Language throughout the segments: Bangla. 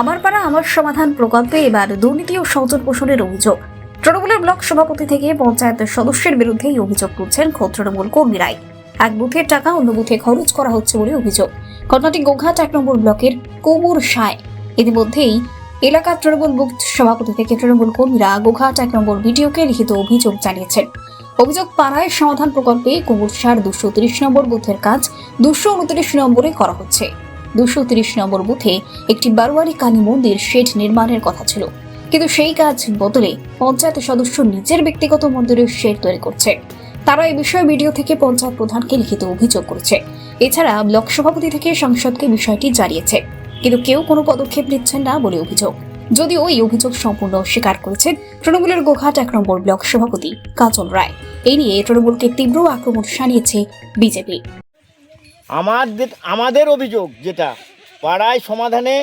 আমার পাড়া, আমার সমাধান প্রকল্পে এবার দুর্নীতি ও সৌজন্য পোষণের অভিযোগ। তৃণমূলের ব্লক সভাপতি থেকে পঞ্চায়েতের সদস্যের বিরুদ্ধে এই অভিযোগ করছেন তৃণমূল কর্মীরাই। এক বুথের টাকা, অন্য বুথে খরচ করা হচ্ছে বলে অভিযোগ। ঘটনাটি গোঘাট এক নম্বর ব্লকের কুমুর সায়। ইতিমধ্যেই এলাকার তৃণমূল বুথ সভাপতি থেকে তৃণমূল কর্মীরা গোঘাট এক নম্বর ভিডিওকে লিখিত অভিযোগ জানিয়েছেন। অভিযোগ পাড়ায় সমাধান প্রকল্পে কুমুর সার দুশো নম্বর বুথের কাজ দুশো উনত্রিশ নম্বরে করা হচ্ছে। দুশো নম্বর বুথে একটি বারোয়ারি কালী মন্দির শেড নির্মাণের কথা ছিল। কিন্তু সেই কাজ বদলে পঞ্চায়েত সদস্য নিজের ব্যক্তিগত মন্দিরের শেড তৈরি করছে। তারা এই বিষয়ে ভিডিও থেকে পঞ্চায়েত প্রধানকে লিখিত অভিযোগ করেছে। এছাড়া ব্লক সভাপতি থেকে সংসদকে বিষয়টি জানিয়েছে। কিন্তু কেউ কোনো পদক্ষেপ নিচ্ছেন না বলে অভিযোগ। যদিও এই অভিযোগ সম্পূর্ণ অস্বীকার করেছেন তৃণমূলের গোঘাট এক নম্বর ব্লক সভাপতি কাজল রায়। এই নিয়ে তৃণমূলকে তীব্র আক্রমণ সানিয়েছে বিজেপি। আমাদের আমাদের অভিযোগ যেটা, পাড়ায় সমাধানে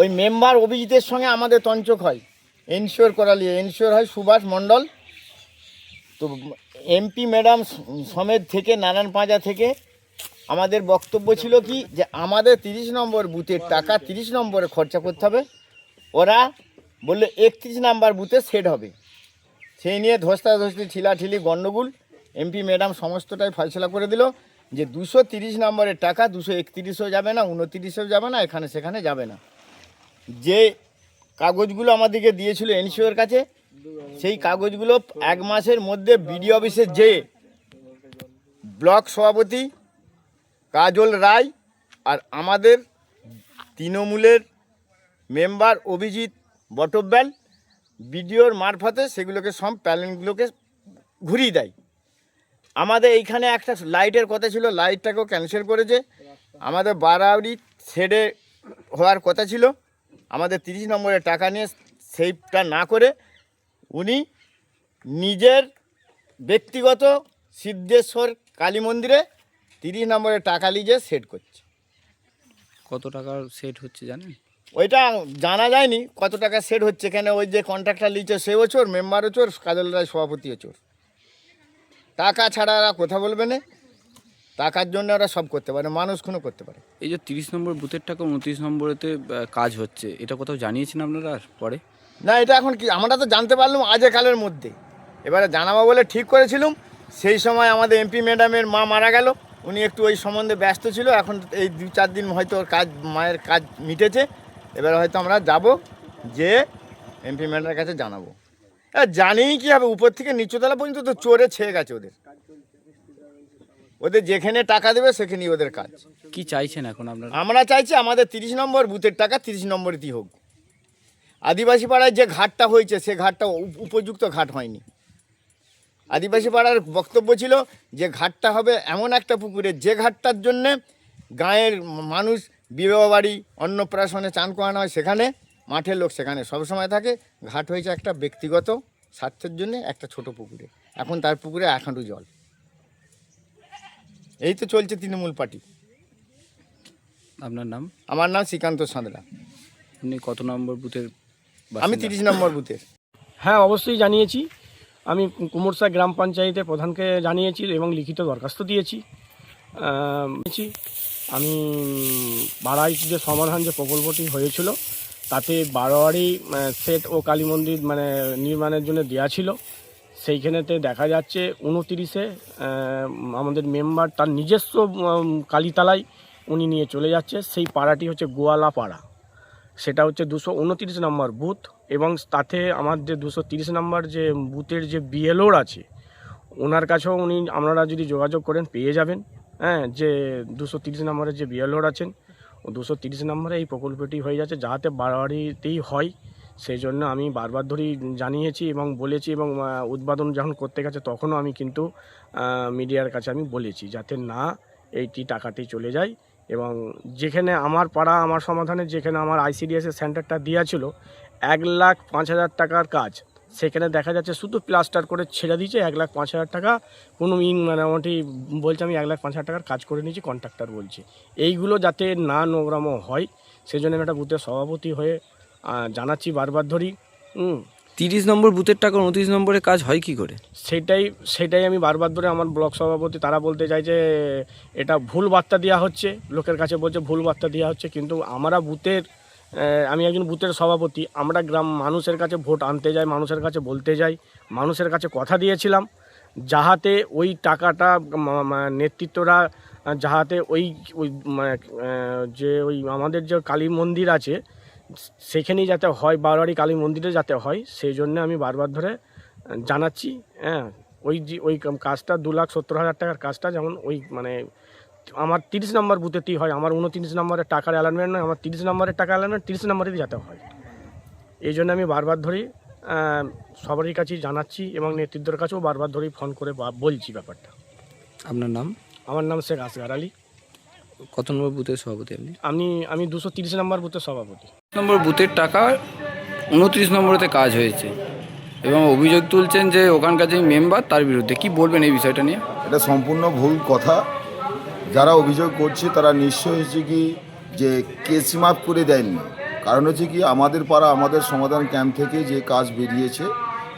ওই মেম্বার অভিজিতের সঙ্গে আমাদের তঞ্চক হয়। এনশিওর করালিয়ে এনশিওর হয় সুভাষ মণ্ডল। তো এমপি ম্যাডাম সমেত থেকে, নারায়ণ পাঁজা থেকে আমাদের বক্তব্য ছিল কি, যে আমাদের তিরিশ নম্বর বুথের টাকা তিরিশ নম্বরে খরচা করতে হবে। ওরা বলল একত্রিশ নাম্বার বুথে সেট হবে। সেই নিয়ে ধস্তাধস্তি ঠিলাঠিলি গণ্ডগোল। এমপি ম্যাডাম সমস্তটাই ফয়সলা করে দিল। যে দুশো তিরিশ নম্বরের টাকা দুশো একত্রিশও যাবে না উনতিরিশেও যাবে না, এখানে সেখানে যাবে না। যে কাগজগুলো আমাদেরকে দিয়েছিল এনসিওর কাছে, সেই কাগজগুলো এক মাসের মধ্যে বিডি অফিসে যে ব্লক সভাপতি কাজল রায় আর আমাদের তৃণমূলের মেম্বার অভিজিৎ বটব্যাল বিডিওর মারফতে সেগুলোকে সব প্যালেনগুলোকে ঘুরিয়ে দেয়। আমাদের এইখানে একটা লাইটের কথা ছিল লাইটটাকেও ক্যান্সেল করেছে। আমাদের বারাউরি ছেড়ে হওয়ার কথা ছিল। আমাদের তিরিশ নম্বরের টাকা নিয়ে সেইটা না করে উনি নিজের ব্যক্তিগত সিদ্ধেশ্বর কালী মন্দিরে তিরিশ নম্বরের টাকা লিজে সেট করছে। কত টাকার সেট হচ্ছে জানেন? ওইটা জানা যায়নি কত টাকা সেট হচ্ছে। কেন ওই যে কন্ট্রাক্টর লিচে সেও চোর মেম্বারও চোর কাজল রায় সভাপতিও চোর টাকা ছাড়া ওরা কথা বলবে না। টাকার জন্য ওরা সব করতে পারে মানুষ খুনও করতে পারে। এই যে তিরিশ নম্বর বুথের টাকা উনত্রিশ নম্বরেতে কাজ হচ্ছে এটা কোথাও জানিয়েছেন আপনারা আর পরে? না এটা এখন কি আমরা তো জানতে পারলাম আজে কালের মধ্যে। এবারে জানাব বলে ঠিক করেছিলাম সেই সময় আমাদের এমপি ম্যাডামের মা মারা গেল উনি একটু ওই সম্বন্ধে ব্যস্ত ছিল এখন এই দু চার দিন হয়তো ওর কাজ মায়ের কাজ মিটেছে। এবার হয়তো আমরা যাব যে এমপি ম্যাডামের কাছে জানাব। জানিই কি হবে উপর থেকে নিচুতলা পর্যন্ত তো চোরে ছেয়ে গেছে ওদের। ওদের যেখানে টাকা দেবে সেখানেই ওদের কাজ। কি চাইছেন এখন আপনারা? আমরা চাইছি আমাদের তিরিশ নম্বর বুথের টাকা তিরিশ নম্বরেতেই হোক। আদিবাসী পাড়ায় যে ঘাটটা হয়েছে সে ঘাটটা উপ- উপযুক্ত ঘাট হয়নি। আদিবাসী পাড়ার বক্তব্য ছিল যে ঘাটটা হবে এমন একটা পুকুরে যে ঘাটটার জন্যে গাঁয়ের মানুষ বিবাহ বাড়ি অন্নপ্রাশনে চান করানো হয় সেখানে মাঠের লোক সেখানে সবসময় থাকে। ঘাট হয়েছে একটা ব্যক্তিগত স্বার্থের জন্য একটা ছোট পুকুরে। এখন তার পুকুরে এক হাঁটু জল। এই তো চলছে তৃণমূল পার্টি। আপনার নাম? আমার নাম শ্রীকান্ত সাঁতরা। আপনি কত নম্বর বুথের আমি তিরিশ নম্বর বুথের। হ্যাঁ অবশ্যই জানিয়েছি। আমি কুমোরসা গ্রাম পঞ্চায়েতের প্রধানকে জানিয়েছি এবং লিখিত দরখাস্ত দিয়েছি। আম, আমি বাড়াই যে সমাধান যে প্রকল্পটি হয়েছিল তাতে বারোয়ারি সেট ও কালী মন্দির মানে নির্মাণের জন্য দেওয়া ছিল। সেইখানেতে দেখা যাচ্ছে উনতিরিশে আমাদের মেম্বার তার নিজস্ব কালীতলায় উনি নিয়ে চলে যাচ্ছে। সেই পাড়াটি হচ্ছে গোয়ালা পাড়া। সেটা হচ্ছে দুশো উনতিরিশ নম্বর বুথ এবং তাতে আমার যে দুশো তিরিশ নম্বর যে বুথের যে বিএলওর আছে, ওনার কাছেও উনি, আপনারা যদি যোগাযোগ করেন পেয়ে যাবেন। হ্যাঁ যে দুশো তিরিশ নম্বরের যে বিএলওর আছেন দুশো তিরিশ নম্বরে এই প্রকল্পটি হয়ে যাচ্ছে, যাতে বাড়াবাড়িতেই হয়। সেই জন্য আমি বারবার ধরেই জানিয়েছি এবং বলেছি এবং উদ্বোধন যখন করতে গেছে তখনও আমি কিন্তু মিডিয়ার কাছে আমি বলেছি যাতে না এইটি টাকাটি চলে যায় এবং যেখানে আমার পাড়া, আমার সমাধানে যেখানে আমার আইসিডিএসের সেন্টারটা দেওয়া ছিল, এক লাখ পাঁচ হাজার টাকার কাজ সেখানে দেখা যাচ্ছে শুধু প্লাস্টার করে ছেড়ে দিয়েছে এক লাখ পাঁচ হাজার টাকা। কোনো ইন মোটামুটি বলছে আমি এক লাখ পাঁচ হাজার টাকার কাজ করে নিয়েছি কন্ট্রাক্টর বলছে। এইগুলো যাতে না নোংরামো হয় সেই জন্য আমি একটা বুথের সভাপতি হয়ে জানাচ্ছি বারবার ধরি হুম। তিরিশ নম্বর বুথের টাকা উনত্রিশ নম্বরে কাজ হয় কি করে? সেটাই সেটাই আমি বারবার ধরে আমার ব্লক সভাপতি তারা বলতে চাই যে এটা ভুল বার্তা দেওয়া হচ্ছে। লোকের কাছে বলছে ভুল বার্তা দেওয়া হচ্ছে কিন্তু আমরা বুথের আমি একজন বুথের সভাপতি। আমরা গ্রাম মানুষের কাছে ভোট আনতে যাই, মানুষের কাছে বলতে যাই, মানুষের কাছে কথা দিয়েছিলাম, যাহাতে ওই টাকাটা নেতৃত্বরা, যাহাতে ওই ওই যে ওই আমাদের যে কালী মন্দির আছে, সেখানেই যাতে হয়, বারোয়ারি কালী মন্দিরে যাতে হয় সেই জন্য আমি বারবার ধরে জানাচ্ছি হ্যাঁ। ওই যে, ওই কাজটা দু লাখ সত্তর হাজার টাকার কাজটা যেমন ওই মানে আমার তিরিশ নম্বর বুথেতেই হয় আমার উনত্রিশ নম্বরের টাকার অ্যালাইনমেন্ট নয় আমার তিরিশ নম্বরের টাকা অ্যালাইনমেন্ট তিরিশ নম্বরেই যাতে হয়। এই জন্য আমি বারবার ধরেই সবারই কাছেই জানাচ্ছি এবং নেতৃত্বের কাছেও বারবার ধরেই ফোন করে বলছি ব্যাপারটা। আপনার নাম? আমার নাম শেখ আসগার আলী। কত নম্বর বুথের সভাপতি আপনি? আমি আমি দুশো তিরিশ নম্বর বুথের সভাপতি। নম্বর বুথের টাকা উনত্রিশ নম্বরেতে কাজ হয়েছে এবং অভিযোগ তুলছেন যে ওখানকার যে মেম্বার তার বিরুদ্ধে। কি বলবেন এই বিষয়টা নিয়ে? এটা সম্পূর্ণ ভুল কথা। যারা অভিযোগ করছে, তারা নিশ্চয় হচ্ছে কি যে কেস মাপ করে দেয়নি। কারণ হচ্ছে কি আমাদের পাড়া, আমাদের সমাধান ক্যাম্প থেকে যে কাজ বেরিয়েছে,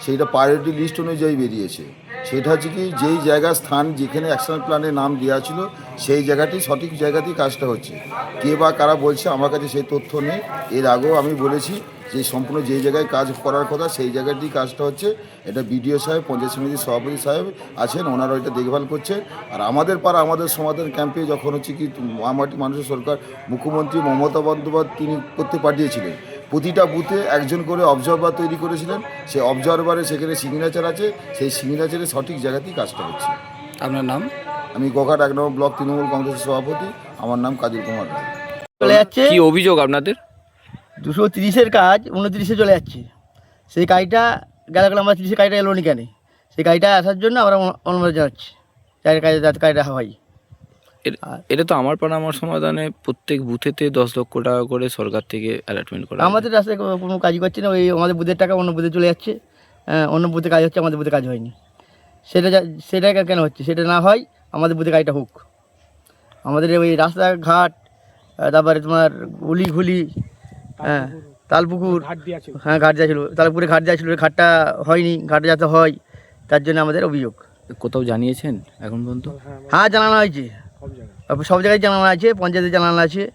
সেইটা প্রায়োরিটি লিস্ট অনুযায়ী বেরিয়েছে। সেটা হচ্ছে কি যেই জায়গা, স্থান যেখানে অ্যাকশন প্ল্যানে নাম দেওয়া ছিল, সেই জায়গাটি, সঠিক জায়গাতেই কাজটা হচ্ছে। কে বা কারা বলছে, আমার কাছে সেই তথ্য নেই। এর আগেও আমি বলেছি যে সম্পূর্ণ যেই জায়গায় কাজ করার কথা সেই জায়গাতেই কাজটা হচ্ছে। এটা বিডিও সাহেব পঞ্চায়েত সমিতির সভাপতি সাহেব আছেন ওনারা এটা দেখভাল করছেন। আর আমাদের পাড়া আমাদের সমাধান ক্যাম্পে যখন হচ্ছে কি মামাটি মানুষের সরকার মুখ্যমন্ত্রী মমতা বন্দ্যোপাধ্যায় তিনি করতে পাঠিয়েছিলেন। প্রতিটা বুথে একজন করে অবজারভার তৈরি করেছিলেন। সেই অবজারভারে সেখানে সিগনেচার আছে সেই সিগনেচারে সঠিক জায়গাতেই কাজটা হচ্ছে। আপনার নাম? আমি গোঘাট এক নম্বর ব্লক তৃণমূল কংগ্রেসের সভাপতি। আমার নাম কাদির কুমার রায়। কি অভিযোগ আপনাদের? দুশো তিরিশের কাজ উনত্রিশে চলে যাচ্ছে। সেই কাজটা গেল গেলে আমরা তিরিশের কাজটা এলো নি কেন? সেই কাজটা আসার জন্য আমরা অনু- অনুমোদন জানাচ্ছি। যার কাজে যাতে কাজটা হয়। এটা তো আমার আমার সমাধানে প্রত্যেক বুথেতে দশ লক্ষ টাকা করে সরকার থেকে অ্যালটমেন্ট করা আমাদের রাস্তায় কোনো- কাজই করছে না। ওই আমাদের বুথের টাকা অন্য বুথে চলে যাচ্ছে। অন্য বুথে কাজ হচ্ছে আমাদের বুথে কাজ হয়নি। সেটা সেটা কেন হচ্ছে? সেটা না হয় আমাদের বুথে কাজটা হোক। আমাদের ওই রাস্তাঘাট তারপরে তোমার গুলি ঘুলি হ্যাঁ তালপুকুর। ঘাট দিয়া ছিল হ্যাঁ ঘাট যাচ্ছিল তালপুরে ঘাট যাচ্ছিল ঘাটটা হয়নি ঘাটে যাতে হয় তার জন্য আমাদের অভিযোগ। কোথাও জানিয়েছেন এখন পর্যন্ত? হ্যাঁ জানানো হয়েছে। সব জায়গায়। তারপর সব জায়গায় জানানো আছে পঞ্চায়েতে জানানো আছে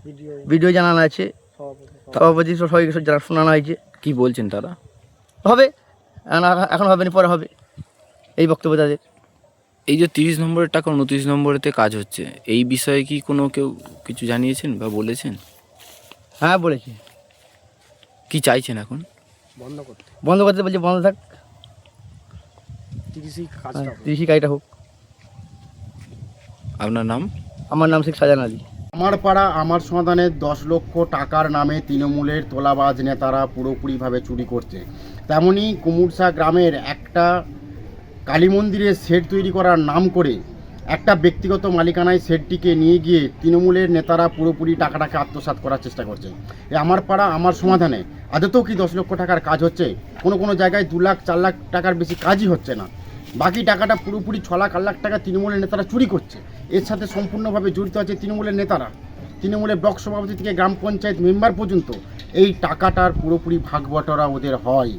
ভিডিও। জানানো আছে। সভাপতি সভাপতি সব সবাইকে সব জানা- শোনানো হয়েছে। কি বলছেন তারা? হবে এখন- এখন হবে না পরে হবে। এই বক্তব্য তাদের। এই যে তিরিশ নম্বরের টাকা উনত্রিশ নম্বরেতে কাজ হচ্ছে এই বিষয়ে কি কোনো কেউ কিছু জানিয়েছেন বা বলেছেন? হ্যাঁ বলেছে। কি চাইছেন এখন? বন্ধ করতে। বন্ধ করতে বলছে বন্ধ থাক। কাজটা হ্যাঁ, কৃষি কাজটা হোক। আপনার নাম? আমার নাম শেখ সাজান আলী। আমার পাড়া আমার সমাধানে দশ লক্ষ টাকার নামে তৃণমূলের তোলাবাজ নেতারা পুরোপুরিভাবে চুরি করছে। তেমনি কুমুরসা গ্রামের একটা কালী মন্দিরের শেড তৈরি করার নাম করে একটা ব্যক্তিগত মালিকানায় শেডটিকে নিয়ে গিয়ে তৃণমূলের নেতারা পুরোপুরি টাকাটাকে আত্মসাৎ করার চেষ্টা করছে। এ আমার পাড়া আমার সমাধানে আদতেও কি দশ লক্ষ টাকার কাজ হচ্ছে? কোনো কোনো জায়গায় দু লাখ, চার লাখ টাকার বেশি কাজই হচ্ছে না। বাকি টাকাটা পুরোপুরি ছ লাখ, আট লাখ টাকা তৃণমূলের নেতারা চুরি করছে। এর সাথে সম্পূর্ণভাবে জড়িত আছে তৃণমূলের নেতারা। তৃণমূলের ব্লক সভাপতি থেকে গ্রাম পঞ্চায়েত মেম্বার পর্যন্ত এই টাকাটার পুরোপুরি ভাগ বটরা ওদের হয়।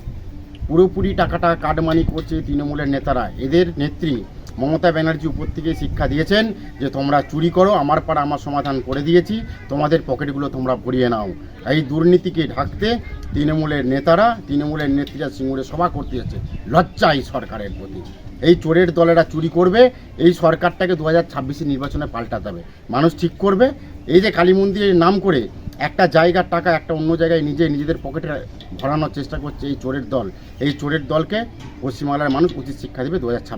পুরোপুরি টাকাটা কাটমানি করছে তৃণমূলের নেতারা, এদের নেত্রী। মমতা ব্যানার্জি উপর থেকে শিক্ষা দিয়েছেন যে তোমরা চুরি করো, আমার পাড়া আমার সমাধান করে দিয়েছি, তোমাদের পকেটগুলো তোমরা ভরিয়ে নাও। এই দুর্নীতিকে ঢাকতে তৃণমূলের নেতারা, তৃণমূলের নেত্রীরা সিঙ্গুরে সভা করতে যাচ্ছে। লজ্জা এই সরকারের প্রতি। এই চোরের দলেরা চুরি করবে, এই সরকারটাকে দু হাজার ছাব্বিশে নির্বাচনে পাল্টাতে হবে। মানুষ ঠিক করবে, এই যে কালী মন্দিরের নাম করে একটা জায়গার টাকা একটা অন্য জায়গায় নিজে নিজেদের পকেটে ভরানোর চেষ্টা করছে এই চোরের দল। এই চোরের দলকে পশ্চিমবাংলার মানুষ উচিত শিক্ষা দেবে দু হাজার ছাব্বিশ